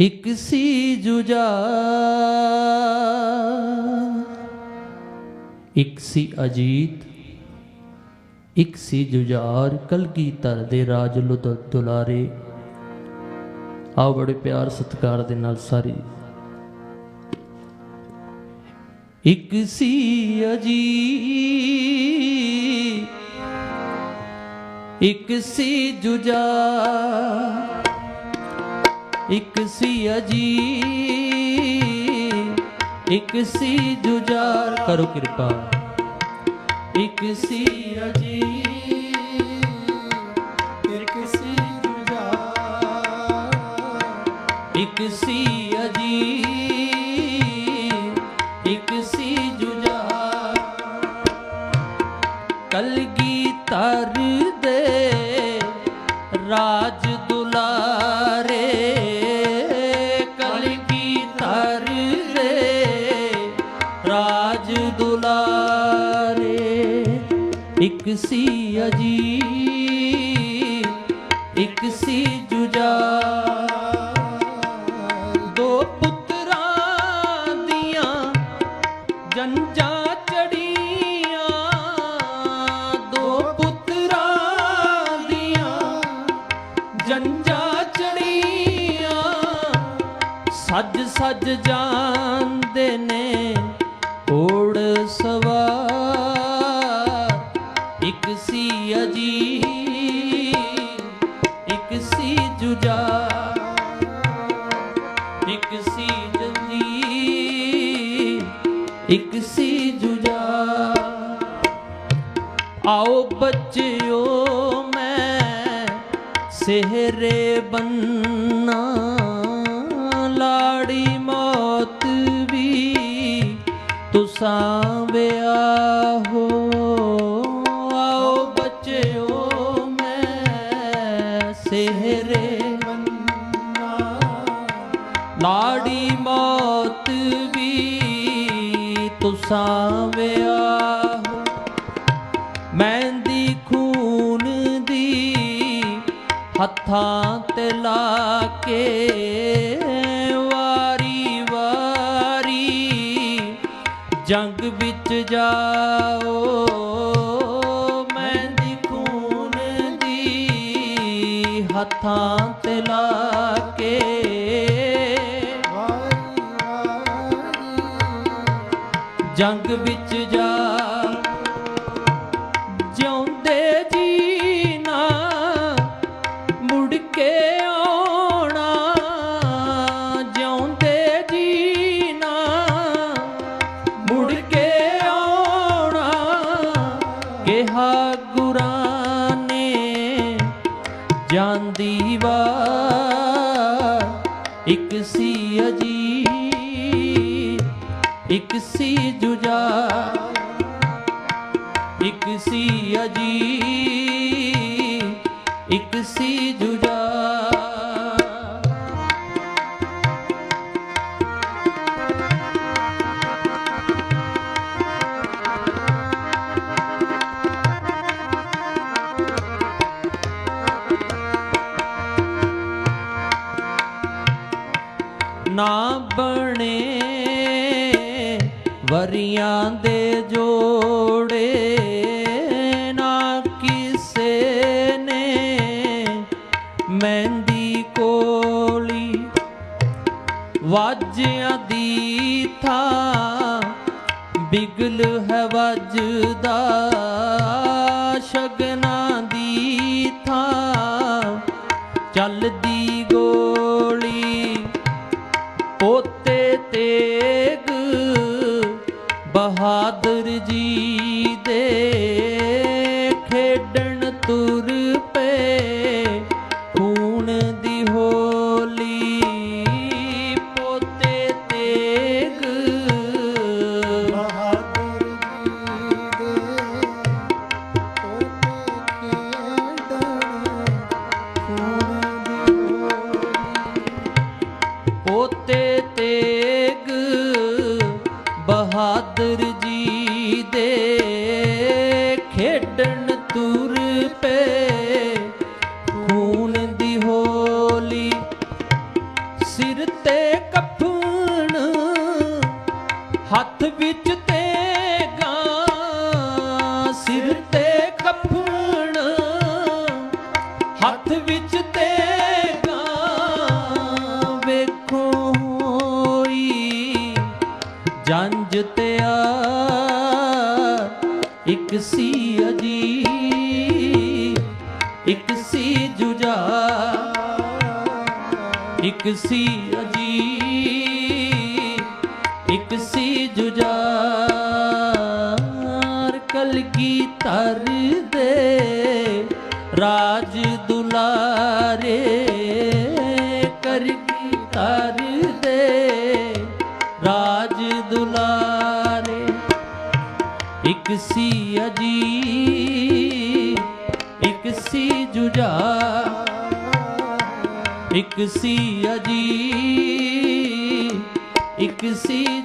ਇਕ ਸੀ ਜੁਜਾ, ਇਕ ਸੀ ਅਜੀਤ, ਇਕ ਸੀ ਜੁਝਾਰ ਕਲਗੀਧਰ ਦੇ ਰਾਜ ਲੁਧ ਦੁਲਾਰੇ। ਆਓ ਬੜੇ ਪਿਆਰ ਸਤਿਕਾਰ ਦੇ ਨਾਲ ਸਾਰੀ। ਇਕ ਸੀ ਅਜੀਤ, ਇਕ ਸੀ ਜੁਜਾ ਇਕ ਸੀ ਅਜੀ ਇਕ ਸੀ ਜੁਜਾਰ ਕਰੋ ਕਿਰਪਾ। ਇਕ ਸੀ ਅਜੀ ਇੱਕ ਸੀ ਜੁਝਾਰ, ਇਕ ਸੀ ਦੁਲਾਰੇ ਇੱਕ ਸੀ ਅਜੀ ਇੱਕ ਸੀ ਜੁਜਾਰ ਦੋ ਪੁੱਤਰਾਂ ਦੀਆਂ ਜੰਜਾਂ ਚੜੀਆਂ। ਦੋ ਪੁੱਤਰਾਂ ਦੀਆਂ ਜੰਜਾਂ ਚੜੀਆਂ। ਸੱਜ ਸੱਜ ਜਾਂਦੇ ਨੇ ਸਵਾਰ। ਇੱਕ ਸੀ ਅਜੀ ਇੱਕ ਸੀ ਜੁਜਾ ਇੱਕ ਸੀ ਜੰਜੀ ਇੱਕ ਸੀ ਜੁਜਾ ਆਓ ਬੱਚਿਓ, ਮੈਂ ਸਿਹਰੇ ਬੰਨਾ। ਤੁਸਾਂ ਵਿਆਹੋ ਆਓ ਬੱਚਿਓ, ਮੈਂ ਸਿਹਰੇ ਬੰਨਾ ਲਾੜੀ ਮੌਤ ਵੀ ਤੁਸਾਂ ਵਿਆਹੋ ਮਹਿੰਦੀ ਖੂਨ ਦੀ ਹੱਥਾਂ ਤੇ ਲਾ ਕੇ ਵਿੱਚ ਜਾਓ ਮਹਿੰਦੀ ਖੂਨ ਦੀ ਹੱਥਾਂ ਤੇ ਲਾ ਕੇ। ਜੰਗ ਵਿੱਚ ਸੀ ਅਜੀ ਇੱਕ ਸੀ ਜੁਜਾ। ਨਾ ਬਣੇ ਵਰੀਆਂ ਦੇ ਜੋੜੇ। ਵਾਜਿਆਂ ਦੀ ਥਾ ਬਿਗਲ ਹੈ ਵੱਜਦਾ ਜੰਜ ਤਿਆ, ਇੱਕ ਸੀ ਅਜੀ, ਇੱਕ ਸੀ ਜੁਜਾ, ਇੱਕ ਸੀ ਅਜੀ, ਇੱਕ ਸੀ ਜੁਜਾਰ ਕਲਗੀ ਤਰ ਦੇ ਰਾਜ ਦੁਲਾਰੇ ਇੱਕ ਸੀ ਅਜੀ ਇੱਕ ਸੀ ਜੁਜਾ ਇੱਕ ਸੀ ਅਜੀ ਇੱਕ ਸੀ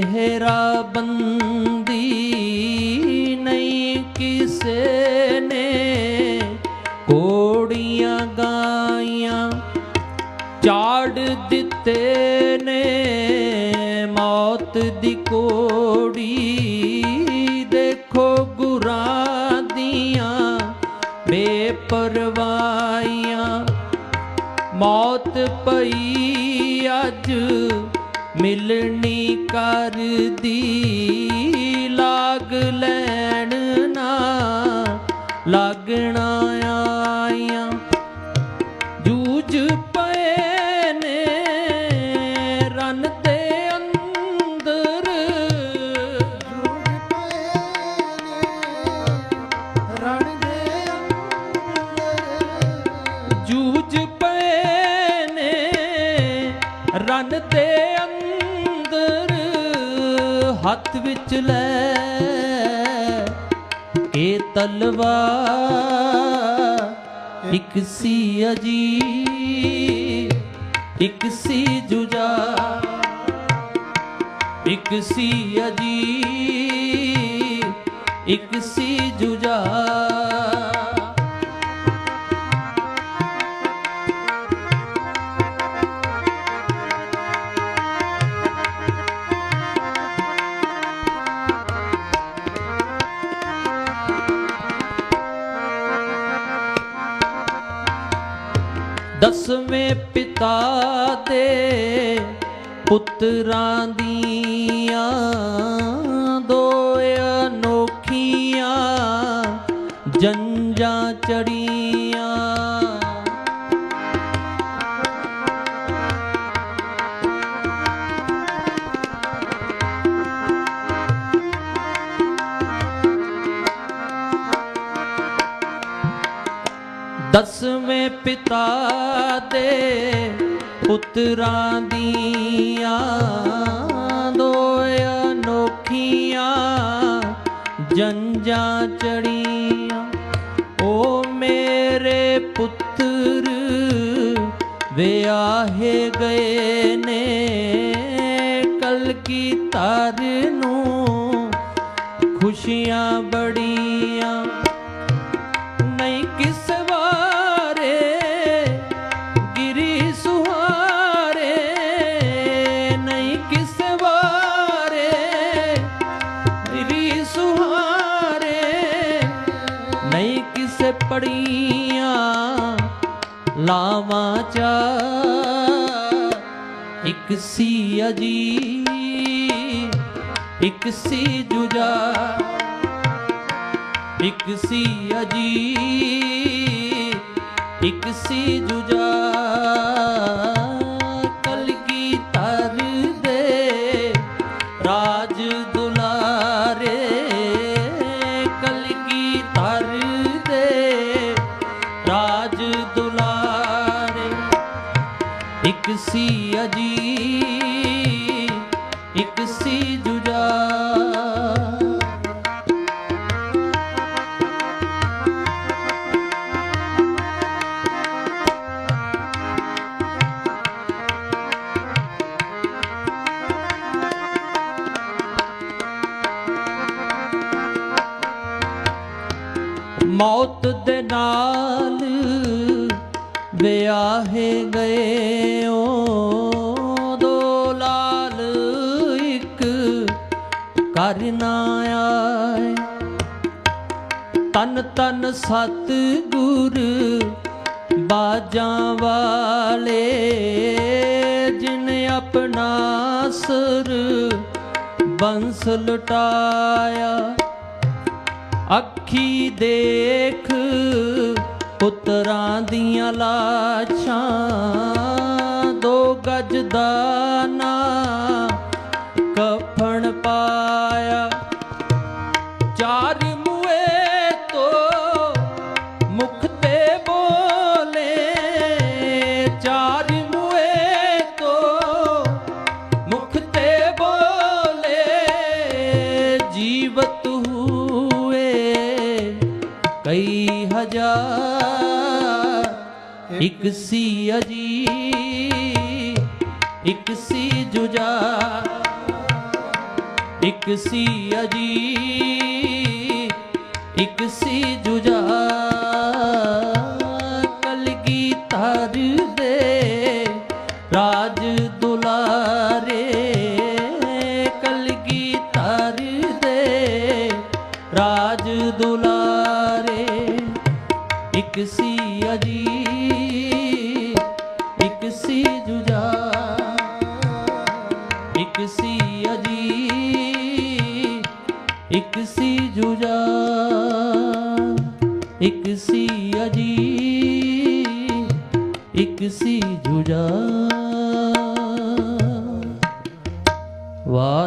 ਮੇਰਾ ਬੰਦੀ ਨਹੀਂ ਕਿਸੇ ਨੇ। ਕੋੜੀਆਂ ਗਾਈਆਂ ਚਾੜ ਦਿੱਤੇ ਨੇ। ਮੌਤ ਦੀ ਕੋੜੀ ਦੇਖੋ ਗੁਰਾਂ ਦੀਆਂ ਬੇਪਰਵਾਹੀਆਂ। ਮੌਤ ਪਈ ਅੱਜ ਮਿਲਣੀ ਕਰਦੀ ਲਾਗ ਲੈਣ ਨਾ। ਲਾਗਣਾ ਆਈਆਂ, ਜੂਝ ਪਏ ਨੇ ਰਨ ਦੇ ਅੰਦਰ। ਜੂਝ ਪਏ ਨੇ, ਰਣ ਦੇ ਅੰਦਰ ਜੂਝ ਪਏ ਨੇ ਰਨ ਤੇ ਹੱਥ ਵਿੱਚ ਲੈ ਕੇ ਤਲਵਾਰ ਇੱਕ ਸੀ ਅਜੀ ਇੱਕ ਸੀ ਜੁਜਾ ਇੱਕ ਸੀ ਅਜੀ ਇੱਕ ਸੀ ਜੁਜਾ ਦਸਵੇਂ ਪਿਤਾ ਦੇ ਪੁੱਤਰਾਂ ਦੀਆਂ ਪਿਤਾ ਦੇ ਪੁੱਤਰਾਂ ਦੀਆਂ ਦੋ ਅਨੋਖੀਆਂ ਜੰਜਾਂ ਚੜੀਆਂ ਓ ਮੇਰੇ ਪੁੱਤਰ ਵਿਆਹੇ ਗਏ ਨੇ, ਕਲਕੀ ਧਰ ਨੂੰ ਖੁਸ਼ੀਆਂ ਬੜੀ ਇੱਕ ਸੀ ਅਜੀ ਇੱਕ ਸੀ ਜੁਜਾ ਇੱਕ ਸੀ ਅਜੀ ਇੱਕ ਸੀ ਜੁਜਾ। ਜੀ ਇੱਕ ਸੀ ਜੁਜਾ। ਮੌਤ ਦੇ ਨਾਲ ਵਿਆਹੇ ਗਏ ਓ। ਕਰ ਨਾ ਆਏ। ਤਨ ਤਨ ਸਤ ਗੁਰ ਬਾਜਾਂ ਵਾਲੇ, ਜਿਨ ਆਪਣਾ ਸਰ ਬੰਸ ਲੁਟਾਇਆ। ਅੱਖੀ ਦੇਖ ਪੁੱਤਰਾਂ ਦੀਆਂ ਲਾਸ਼ਾਂ, ਦੋ ਗਜ ਦਾ ਨਾ ਇੱਕ ਸੀ ਅਜੀ ਇੱਕ ਸੀ ਜੁਜਾ ਕਲਗੀ ਧਰ ਦੇ ਰਾਜ ਦੁਲਾਰੇ ਕਲਗੀ ਧਰ ਦੇ ਰਾਜ ਦੁਲਾਰੇ। ਇੱਕ ਸੀ ਅਜੀ ਇੱਕ ਸੀ ਜੁਜਾ ਇੱਕ ਸੀ ਸੀ ਜੁਜਾ ਇੱਕ ਸੀ ਅਜੀ ਇੱਕ ਸੀ ਜੁਜਾ।